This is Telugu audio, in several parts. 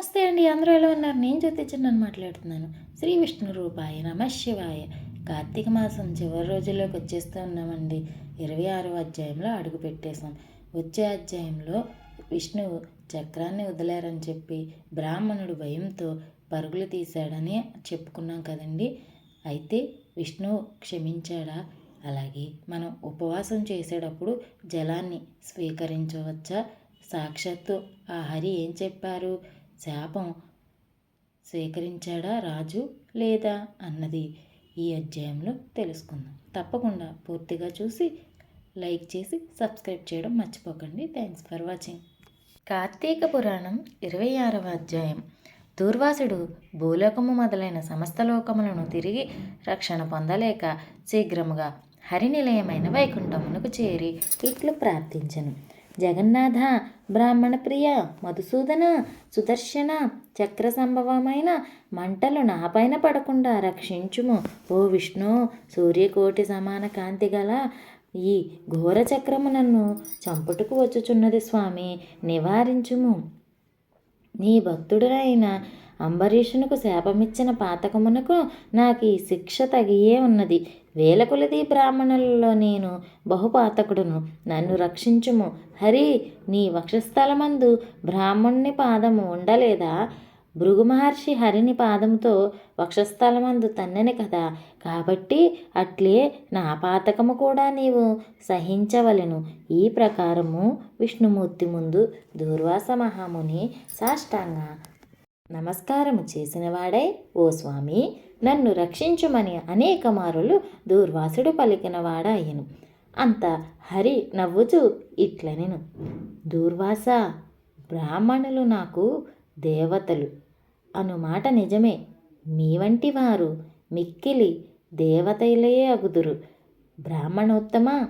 నమస్తే అండి అందరూ ఎలా ఉన్నారు? నేను జ్యోతిచంద్రన్ మాట్లాడుతున్నాను. శ్రీ విష్ణు రూపాయ నమ శివాయ. కార్తీక మాసం చివరి రోజుల్లోకి వచ్చేస్తూ ఉన్నామండి. ఇరవై ఆరో అధ్యాయంలో అడుగు పెట్టేశాం. వచ్చే అధ్యాయంలో విష్ణువు చక్రాన్ని వదిలారని చెప్పి బ్రాహ్మణుడు భయంతో పరుగులు తీశాడని చెప్పుకున్నాం కదండి. అయితే విష్ణువు క్షమించాడా? అలాగే మనం ఉపవాసం చేసేటప్పుడు జలాన్ని స్వీకరించవచ్చా? సాక్షాత్తు ఆ హరి ఏం చెప్పారు? శాపం స్వీకరించాడా రాజు లేదా అన్నది ఈ అధ్యాయంలో తెలుసుకుందాం. తప్పకుండా పూర్తిగా చూసి లైక్ చేసి సబ్స్క్రైబ్ చేయడం మర్చిపోకండి. Thanks for watching. కార్తీక పురాణం ఇరవై ఆరవ అధ్యాయం. దూర్వాసుడు భూలోకము మొదలైన సమస్త లోకములను తిరిగి రక్షణ పొందలేక శీఘ్రముగా హరినిలయమైన వైకుంఠమునకు చేరి ఇట్లు ప్రార్థించను. జగన్నాథ బ్రాహ్మణ ప్రియ మధుసూదన సుదర్శన చక్ర సంభవమైన మంటలు నాపైన పడకుండా రక్షించుము. ఓ విష్ణు సూర్యకోటి సమాన కాంతి గల ఈ ఘోర చక్రము నన్ను చంపుటకు వచ్చుచున్నది స్వామి నివారించుము. నీ భక్తుడైన అంబరీషునకు శాపమిచ్చిన పాతకమునకు నాకు ఈ శిక్ష తగియే ఉన్నది. వేల కొలది బ్రాహ్మణులలో నేను బహుపాతకుడును. నన్ను రక్షించుము. హరి నీ వక్షస్థలమందు బ్రాహ్మణుని పాదము ఉండలేదా? భృగు మహర్షి హరిని పాదముతో వక్షస్థలమందు తన్నని కదా. కాబట్టి అట్లే నా పాతకము కూడా నీవు సహించవలెను. ఈ ప్రకారము విష్ణుమూర్తి ముందు దూర్వాస మహాముని సాష్టాంగ నమస్కారము చేసినవాడై ఓ స్వామి నన్ను రక్షించుమని అనేక మారులు దూర్వాసుడు పలికినవాడాయను. అంత హరి నవ్వుచు ఇట్లనెను. దూర్వాస బ్రాహ్మణులు నాకు దేవతలు అను మాట నిజమే. మీ వంటి వారు మిక్కిలి దేవతలే అగుదురు. బ్రాహ్మణోత్తమ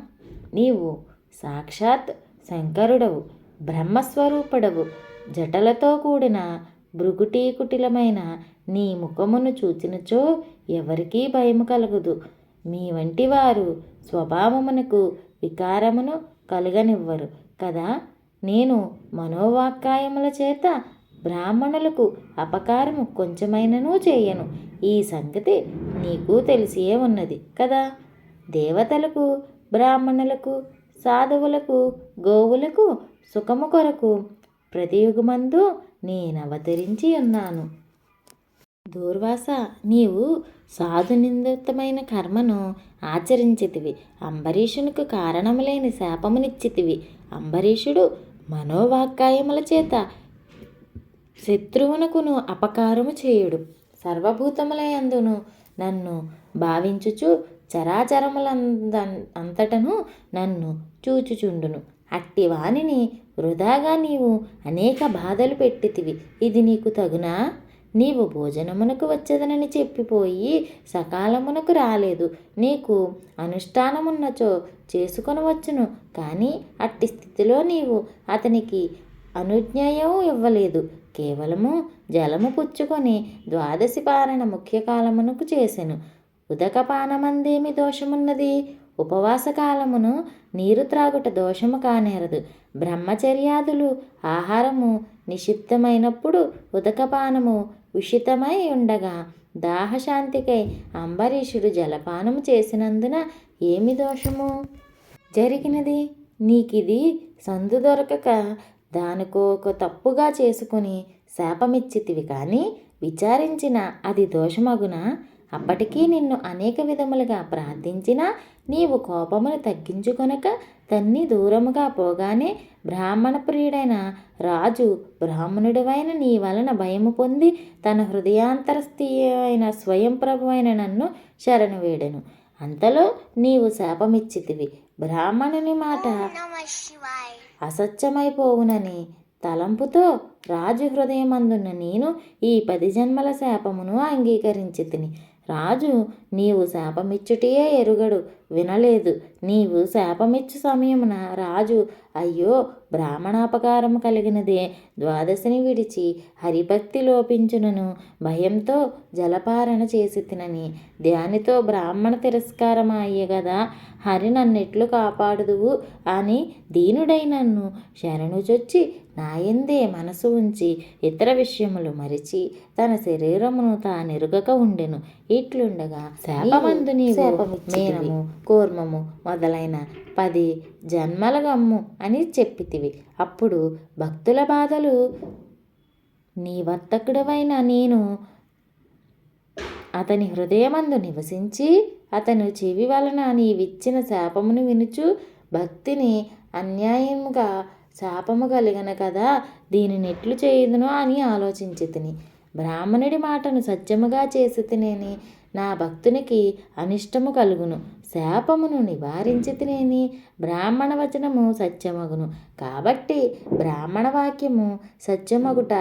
నీవు సాక్షాత్ శంకరుడవు బ్రహ్మస్వరూపుడవు. జటలతో కూడిన భృగుటీకుటిలమైన నీ ముఖమును చూచినచో ఎవరికీ భయము కలగదు. మీ వంటి వారు స్వభావమునకు వికారమును కలగనివ్వరు కదా? నేను మనోవాక్కాయముల చేత బ్రాహ్మణులకు అపకారము కొంచెమైనను చేయను. ఈ సంగతి నీకు తెలిసే ఉన్నది కదా? దేవతలకు బ్రాహ్మణులకు సాధువులకు గోవులకు సుఖము కొరకు నేను నేనవతరించి ఉన్నాను. దూర్వాస నీవు సాధునిందితమైన కర్మను ఆచరించితివి. అంబరీషునికి కారణము లేని శాపమునిచ్చితివి. అంబరీషుడు మనోవాక్కాయముల చేత శత్రువునకును అపకారము చేయుడు. సర్వభూతములయందును నన్ను భావించుచు చరాచరములంద అంతటను నన్ను చూచుచుండును. అట్టి వానిని వృధాగా నీవు అనేక బాధలు పెట్టితివి. ఇది నీకు తగునా? నీవు భోజనమునకు వచ్చేదనని చెప్పిపోయి సకాలమునకు రాలేదు. నీకు అనుష్ఠానమున్నచో చేసుకొనవచ్చును. కానీ అట్టి స్థితిలో నీవు అతనికి అనుజ్ఞయం ఇవ్వలేదు. కేవలము జలము పుచ్చుకొని ద్వాదశి పారణ ముఖ్య కాలమునకు చేసెను. ఉదకపానమందేమి దోషమున్నది? ఉపవాస కాలమును నీరు త్రాగుట దోషము కానేరదు. బ్రహ్మచర్యాదులు ఆహారము నిషిద్ధమైనప్పుడు ఉదకపానము ఉషితమై ఉండగా దాహశాంతికై అంబరీషుడు జలపానము చేసినందున ఏమి దోషము? జరిగినది నీకిది సందు దొరకక దానికో ఒక తప్పుగా చేసుకుని శాపమిచ్చితివి కానీ విచారించిన అది దోషమగునా? అప్పటికీ నిన్ను అనేక విధములుగా ప్రార్థించినా నీవు కోపమును తగ్గించుకొనక తన్ని దూరముగా పోగానే బ్రాహ్మణ ప్రియుడైన రాజు బ్రాహ్మణుడివైన నీ వలన భయము పొంది తన హృదయాంతరస్థి అయిన స్వయం ప్రభు అయిన నన్ను శరణు వేడెను. అంతలో నీవు శాపమిచ్చితివి. బ్రాహ్మణుని మాట అసత్యమైపోవునని తలంపుతో రాజు హృదయమందున్న నేను ఈ పది జన్మల శాపమును అంగీకరించి తిని రాజు నీవు శాపమిచ్చుటియే ఎరుగడు వినలేదు. నీవు శాపమిచ్చు సమయమున రాజు అయ్యో బ్రాహ్మణాపకారము కలిగినదే ద్వాదశిని విడిచి హరిభక్తి లోపించునను. భయంతో జలపారణ చేసి తినని దానితో బ్రాహ్మణ తిరస్కారం అయ్యే కదా హరి నన్నెట్లు కాపాడుదువు అని దీనుడై నన్ను శరణు చొచ్చి నాయందే మనసు ఉంచి ఇతర విషయములు మరిచి తన శరీరమును తానెరుగక ఉండెను. ఇట్లుండగా శాపమందు నీవు మేనము కూర్మము మొదలైన పది జన్మల గమ్ము అని చెప్పితివి. అప్పుడు భక్తుల బాధలు నీ వర్తకుడవైన నేను అతని హృదయమందు నివసించి అతను చెవి వలన నీవిచ్చిన శాపమును వినుచు భక్తిని అన్యాయముగా శాపము కలిగిన కదా దీనిని ఎట్లు చేయదును అని ఆలోచించి తిని బ్రాహ్మణుడి మాటను సత్యముగా చేసి తినేని నా భక్తునికి అనిష్టము కలుగును. శాపమును నివారించితినేని బ్రాహ్మణ వచనము సత్యమగును. కాబట్టి బ్రాహ్మణ వాక్యము సత్యమగుట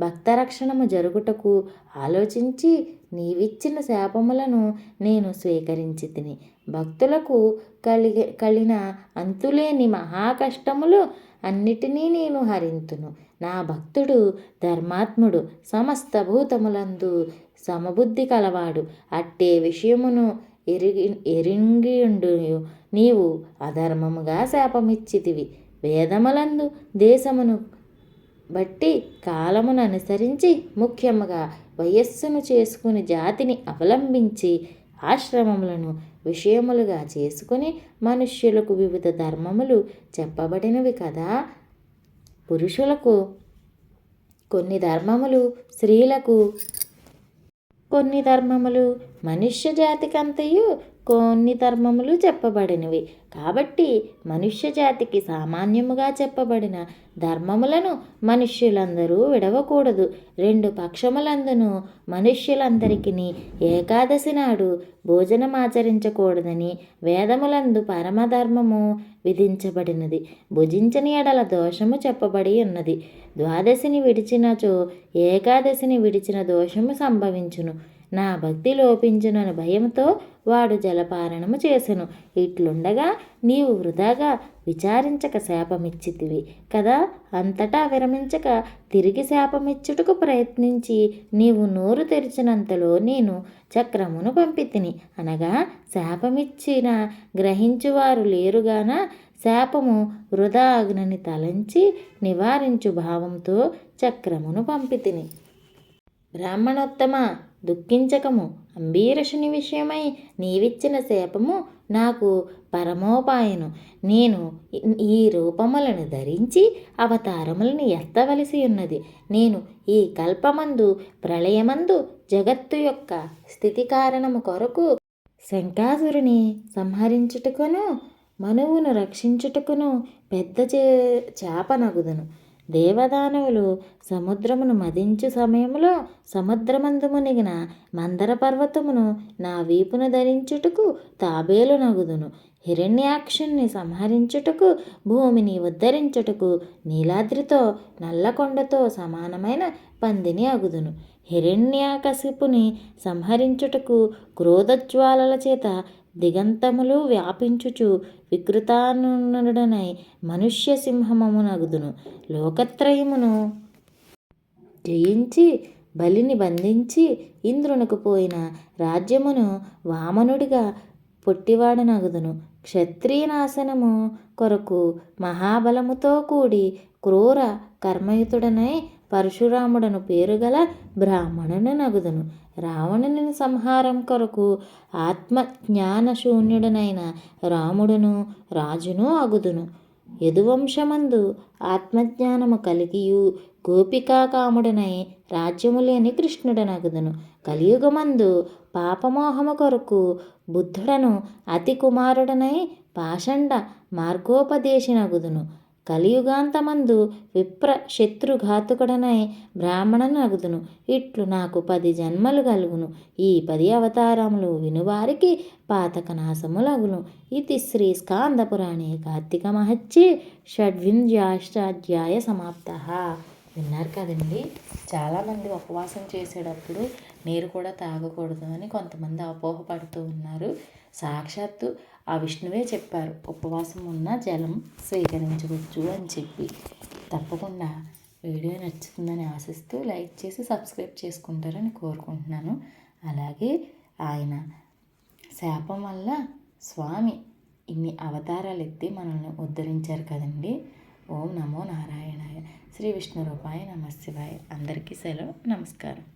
భక్తరక్షణము జరుగుటకు ఆలోచించి నీవిచ్చిన శాపములను నేను స్వీకరించి తిని భక్తులకు కలిగే కలిగిన అంతులేని మహాకష్టములు అన్నిటినీ నేను హరింతును. నా భక్తుడు ధర్మాత్ముడు సమస్త భూతములందు సమబుద్ధి కలవాడు. అట్టే విషయమును ఎరిగి ఎరింగియుండు నీవు అధర్మముగా శాపమిచ్చితివి. వేదములందు దేశమును బట్టి కాలమును అనుసరించి ముఖ్యముగా వయస్సును చేసుకుని జాతిని అవలంబించి ఆశ్రమములను విషయములుగా చేసుకుని మనుష్యులకు వివిధ ధర్మములు చెప్పబడినవి కదా. పురుషులకు కొన్ని ధర్మములు స్త్రీలకు కొన్ని ధర్మములు మనుష్య జాతికంతయు కొన్ని ధర్మములు చెప్పబడినవి. కాబట్టి మనుష్య జాతికి సామాన్యముగా చెప్పబడిన ధర్మములను మనుష్యులందరూ విడవకూడదు. రెండు పక్షములందును మనుష్యులందరికీ ఏకాదశి నాడు భోజనం ఆచరించకూడదని వేదములందు పరమధర్మము విధించబడినది. భుజించని ఎడల దోషము చెప్పబడి ఉన్నది. ద్వాదశిని విడిచినచో ఏకాదశిని విడిచిన దోషము సంభవించును. నా భక్తి లోపించునని భయంతో వాడు జలపారణము చేసెను. ఇట్లుండగా నీవు వృధాగా విచారించక శాపమిచ్చితివి కదా? అంతటా విరమించక తిరిగి శాపమిచ్చుటకు ప్రయత్నించి నీవు నోరు తెరిచినంతలో నేను చక్రమును పంపితిని. అనగా శాపమిచ్చిన గ్రహించువారు లేరుగాన శాపము వృధా అగ్నని తలంచి నివారించు భావంతో చక్రమును పంపితిని. బ్రాహ్మణోత్తమ దుఃఖించకము. అంబీరషుని విషయమై నీవిచ్చిన శాపము నాకు పరమోపాయను. నేను ఈ రూపములను ధరించి అవతారములను ఎత్తవలసి ఉన్నది. నేను ఈ కల్పమందు ప్రళయమందు జగత్తు యొక్క స్థితి కారణము కొరకు శంకాసురుని సంహరించుటకును మనువును రక్షించుటకును పెద్ద చే చేపనగుదును దేవదానవులు సముద్రమును మదించు సమయంలో సముద్రమందు మునిగిన మందర పర్వతమును నా వీపున ధరించుటకు తాబేలు నగుదును. హిరణ్యాక్షుణ్ణి సంహరించుటకు భూమిని ఉద్ధరించుటకు నీలాద్రితో నల్లకొండతో సమానమైన పందిని అగుదును. హిరణ్యాకశిపుని సంహరించుటకు క్రోధజ్వాలల చేత దిగంతములు వ్యాపించుచు వికృతానుడనై మనుష్య సింహమమునగుదును. లోకత్రయమును జయించి బలిని బంధించి ఇంద్రునకు పోయిన రాజ్యమును వామనుడిగా పొట్టివాడనగుదును. క్షత్రియ నాశనము కొరకు మహాబలముతో కూడి క్రూర కర్మయుతుడనై పరశురాముడను పేరుగల బ్రాహ్మణుని నగుదును. రావణుని సంహారం కొరకు ఆత్మజ్ఞాన శూన్యుడనైన రాముడును రాజును అగుదును. యదువంశమందు ఆత్మజ్ఞానము కలిగియు గోపికాకాముడనై రాజ్యము లేని కృష్ణుడనగుదును. కలియుగమందు పాపమోహము కొరకు బుద్ధుడను అతి కుమారుడనై పాషండ మార్గోపదేశినగుదును. కలియుగాంతమందు విప్ర శత్రుఘాతుకుడనై బ్రాహ్మణనగుదును. ఇట్లు నాకు పది జన్మలు కలుగును ఈ పది అవతారములు వినువారికి పాతక నాశములగును ఇది శ్రీ స్కాందపురాణే కార్తీక మహత్యే షడ్వింధ్యాష్టాధ్యాయ సమాప్త. విన్నారు కదండి? చాలామంది ఉపవాసం చేసేటప్పుడు నీరు కూడా తాగకూడదు అని కొంతమంది అపోహపడుతూ ఉన్నారు. సాక్షాత్తు ఆ విష్ణువే చెప్పారు ఉపవాసం ఉన్న జలం స్వీకరించవచ్చు అని చెప్పి. తప్పకుండా వీడియో నచ్చుతుందని ఆశిస్తూ లైక్ చేసి సబ్స్క్రైబ్ చేసుకుంటారని కోరుకుంటున్నాను. అలాగే ఆయన శాపం వల్ల స్వామి ఇన్ని అవతారాలు ఎత్తి మనల్ని ఉద్ధరించారు కదండి. ఓం నమో నారాయణాయ. శ్రీ విష్ణు రూపాయ నమ శివాయ అందరికీ సెలవు. నమస్కారం.